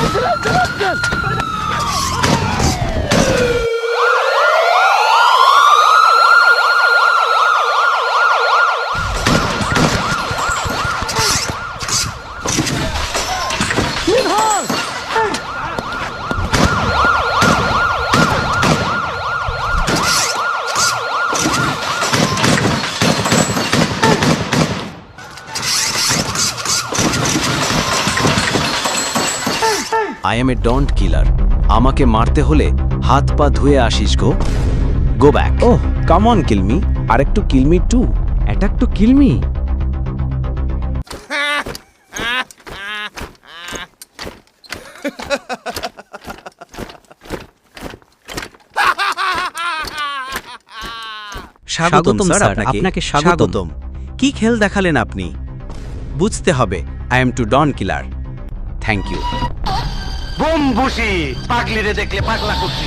انزل انزل انزل I am a don't killer আমাকে মারতে হলে হাত পা ধুয়ে আসিস গো। Go back oh come on kill me আর একটু kill me to attack to kill me স্বাগতম স্যার আপনাকে। স্বাগতম। কি খেল দেখালেন আপনি? বুঝতে হবে I am to don killer thank you boom বুসি পাগলিরে দেখলে পাগলা করছি